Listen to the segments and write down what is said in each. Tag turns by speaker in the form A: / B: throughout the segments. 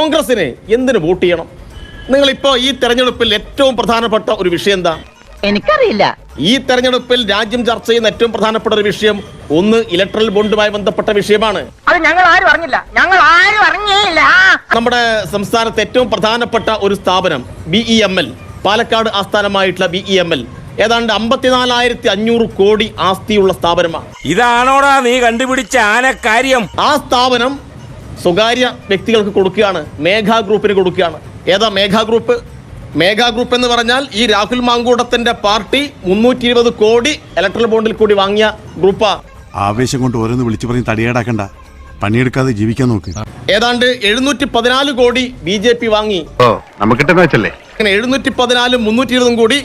A: കോൺഗ്രസിന് എന്തിനു വോട്ട് ചെയ്യണം? നിങ്ങൾ നിങ്ങളിപ്പോ ഈ തെരഞ്ഞെടുപ്പിൽ ഏറ്റവും പ്രധാനപ്പെട്ട ഒരു വിഷയം എന്താ?
B: എനിക്കറിയില്ല.
A: ഈ തെരഞ്ഞെടുപ്പിൽ രാജ്യം ചർച്ച ചെയ്യുന്ന ഏറ്റവും പ്രധാനപ്പെട്ട ഒരു വിഷയം ഒന്ന് ഇലക്ട്രൽ ബോണ്ടുമായി ബന്ധപ്പെട്ട വിഷയമാണ്.
B: അത് ഞങ്ങൾ ആരും അറിഞ്ഞില്ല. ഞങ്ങൾ ആരും അറിഞ്ഞില്ല.
A: നമ്മുടെ സംസ്ഥാനത്തെ ഏറ്റവും പ്രധാനപ്പെട്ട ഒരു സ്ഥാപനം B E M L. Palakkad ആസ്ഥാനമായിട്ടുള്ള B E M L. ഏതാണ്ട് അമ്പത്തിനാലായിരത്തി അഞ്ഞൂറ് കോടി ആസ്തിയുള്ള സ്ഥാപനമാണ്.
C: ഇതാണോടാ നീ കണ്ടുപിടിച്ച ആന കാര്യം
A: ആ സ്ഥാപനം സ്വകാര്യ വ്യക്തികൾക്ക് കൊടുക്കുകയാണ് മേഘ ഗ്രൂപ്പിന് കൊടുക്കുകയാണ്. ഏതാ മേഘ ഗ്രൂപ്പ്? മേഘ ഗ്രൂപ്പ് എന്ന് പറഞ്ഞാൽ ഈ രാഹുൽ മാങ്കൂട്ടത്തിന്റെ പാർട്ടി മുന്നൂറ്റി ഇരുപത് കോടി ഇലക്ട്രൽ ബോണ്ടിൽ കൂടി വാങ്ങിയ ഗ്രൂപ്പാ.
D: ആവേശം കൊണ്ട് ഓരോന്ന് വിളിച്ചു പറഞ്ഞ് തടിയേടാക്കണ്ട. പണിയെടുക്കാതെ ജീവിക്കാൻ നോക്ക്.
A: ഏതാണ്ട് എഴുന്നൂറ്റി പതിനാല് കോടി ബി ജെ പി വാങ്ങി. അങ്ങനെ എഴുന്നൂറ്റി പതിനാലും മുന്നൂറ്റി ഇരുപതും കൂടി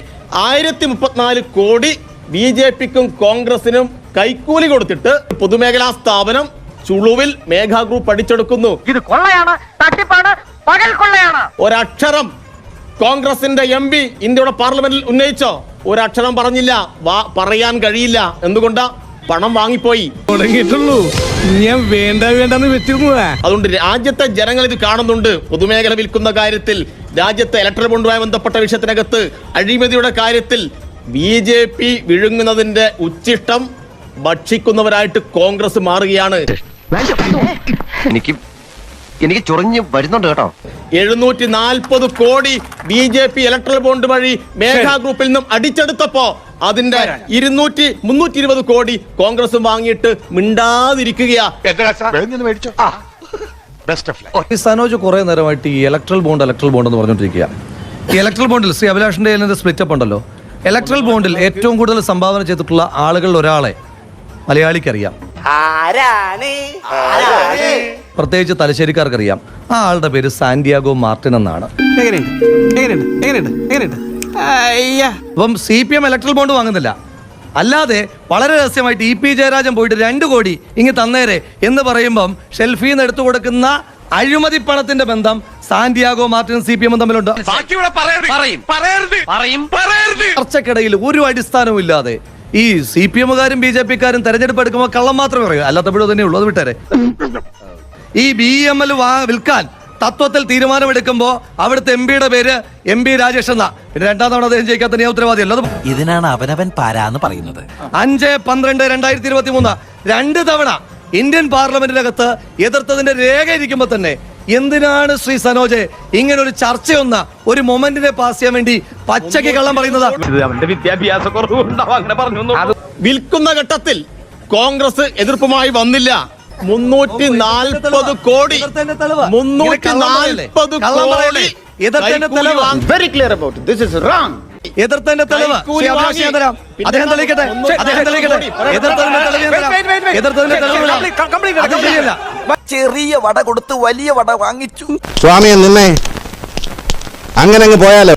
A: ആയിരത്തി മുപ്പത്തിനാല് കോടി ബി ജെ പിക്കും കോൺഗ്രസിനും കൈക്കൂലി കൊടുത്തിട്ട് പൊതുമേഖലാ സ്ഥാപനം ചുളുവിൽ മേഘ ഗ്രൂപ്പ് അടിച്ചെടുക്കുന്നു.
B: ഇത് കൊള്ളയാണ് തട്ടിപ്പാണ് പകൽ കൊള്ളയാണ്.
A: ഒരക്ഷരം കോൺഗ്രസിന്റെ എം പി ഇന്ത്യയുടെ പാർലമെന്റിൽ ഉന്നയിച്ചോ? ഒരക്ഷരം പറഞ്ഞില്ല വാ പറയാൻ കഴിയില്ല. എന്തുകൊണ്ട്? പണം വാങ്ങിപ്പോയി.
E: തുടങ്ങിയിട്ടുള്ളൂ. ഞാൻ വേണ്ട വേണ്ടെന്ന് വെച്ചിരുന്നതാ.
A: അതുകൊണ്ട് രാജ്യത്തെ ജനങ്ങൾ ഇത് കാണുന്നുണ്ട്. പൊതുമേഖല വിൽക്കുന്ന കാര്യത്തിൽ രാജ്യത്തെ ഇലക്ട്രൽ ബോണ്ടുമായി ബന്ധപ്പെട്ട വിഷയത്തിനകത്ത് അഴിമതിയുടെ കാര്യത്തിൽ ബി ജെ പി വിഴുങ്ങുന്നതിന്റെ ഉച്ചിഷ്ടം ഭക്ഷിക്കുന്നവരായിട്ട് കോൺഗ്രസ് മാറുകയാണ്.
F: എനിക്ക് എനിക്ക് ചൊറിഞ്ഞ് വരുന്നുണ്ട് കേട്ടോ.
A: എഴുന്നൂറ്റി നാൽപ്പത് കോടി B J P electoral bond വഴി മേഘാ ഗ്രൂപ്പിൽ നിന്നും അടിച്ചെടുത്തപ്പോ അതിന്റെ ഇരുന്നൂറ്റി മുന്നൂറ്റി ഇരുപത് കോടി കോൺഗ്രസും വാങ്ങിയിട്ട് മിണ്ടാതിരിക്കുകയാ.
G: സനോജ് കുറെ നേരമായിട്ട് ഈ ഇലക്ട്രൽ ബോണ്ട് ഇലക്ട്രൽ ബോണ്ട് എന്ന് പറഞ്ഞുകൊണ്ടിരിക്കുക ഈ ഇലക്ട്രൽ ബോണ്ടിൽ ശ്രീ അഭിലാഷിന്റെ കയ്യിൽ സ്പ്ലിറ്റ് അപ്പ് ഉണ്ടല്ലോ. ഇലക്ട്രൽ ബോണ്ടിൽ ഏറ്റവും കൂടുതൽ സംഭാവന ചെയ്തിട്ടുള്ള ആളുകളിൽ ഒരാളെ മലയാളിക്കറിയാം പ്രത്യേകിച്ച് തലശ്ശേരിക്കാർക്കറിയാം. ആ ആളുടെ പേര് സാന്റിയാഗോ മാർട്ടിൻ എന്നാണ്.
E: എങ്ങനെയുണ്ട്? എങ്ങനെയുണ്ട്? എങ്ങനെയുണ്ട്? എങ്ങനെയുണ്ട്? അയ്യ.
G: അപ്പം C P M electoral bond വാങ്ങുന്നില്ല. അല്ലാതെ വളരെ രഹസ്യമായിട്ട് ഇ പി ജയരാജൻ പോയിട്ട് രണ്ട് കോടി ഇങ്ങ് തന്നേരെ എന്ന് പറയുമ്പം ഷെൽഫിൽ നിന്ന് എടുത്തു കൊടുക്കുന്ന അഴിമതി പണത്തിന്റെ ബന്ധം സാന്റിയാഗോ മാർട്ടിനും സി പി എമ്മും തമ്മിലുണ്ട്. ചർച്ചക്കിടയിൽ ഒരു അടിസ്ഥാനവും ഇല്ലാതെ ഈ സി പി എമ്മുകാരും ബി ജെ പിക്കാരും തെരഞ്ഞെടുപ്പ് എടുക്കുമ്പോൾ കള്ളം മാത്രമേ പറയൂ. അല്ലാത്തപ്പോഴും തന്നെ ഉള്ളൂ. അത് വിട്ടേരെ. ഈ ബി എം എൽ വാ വിൽക്കാൻ തത്വത്തിൽ തീരുമാനമെടുക്കുമ്പോ അവിടുത്തെ എം പിയുടെ പേര് എം പി രാജേഷ് എന്ന. പിന്നെ രണ്ടാം തവണ അദ്ദേഹം ജയിക്കാത്ത നീ ഉത്തരവാദിയല്ല.
H: ഇതിനാണ് അവനവൻ പാരാന്ന് പറയുന്നത്.
G: അഞ്ച് പന്ത്രണ്ട് രണ്ടായിരത്തി ഇരുപത്തി മൂന്ന് രണ്ട് തവണ ഇന്ത്യൻ പാർലമെന്റിനകത്ത് എതിർത്തതിന്റെ രേഖ ഇരിക്കുമ്പോ തന്നെ എന്തിനാണ് ശ്രീ സനോജ് ഇങ്ങനെ ഒരു ചർച്ചയൊന്ന ഒരു മൊമെന്റിനെ പാസ് ചെയ്യാൻ വേണ്ടി പച്ചയ്ക്ക് കള്ളം പറയുന്നത്
A: വിൽക്കുന്ന ഘട്ടത്തിൽ കോൺഗ്രസ് എതിർപ്പുമായി വന്നില്ല മുന്നൂറ്റി നാൽപ്പത് കോടി. മുന്നൂറ്റി? നാൽപ്പത്
G: കള്ളം പറയല്ലേ?
A: Crore.
F: Very clear about this is wrong
G: എതിർത്തതിന്റെ തെളിവ്. തരാം അദ്ദേഹം തെളിയിക്കട്ടെ? അദ്ദേഹം തെളിയിക്കട്ടെ. എതിർത്തതിന്റെ തെളിവ്. എതിർത്തതിന്റെ
H: ചെറിയ വട കൊടുത്ത് വലിയ വട വാങ്ങിച്ചു.
I: സ്വാമിയെ നിന്നെ അങ്ങനെ അങ്ങ് പോയാലോ?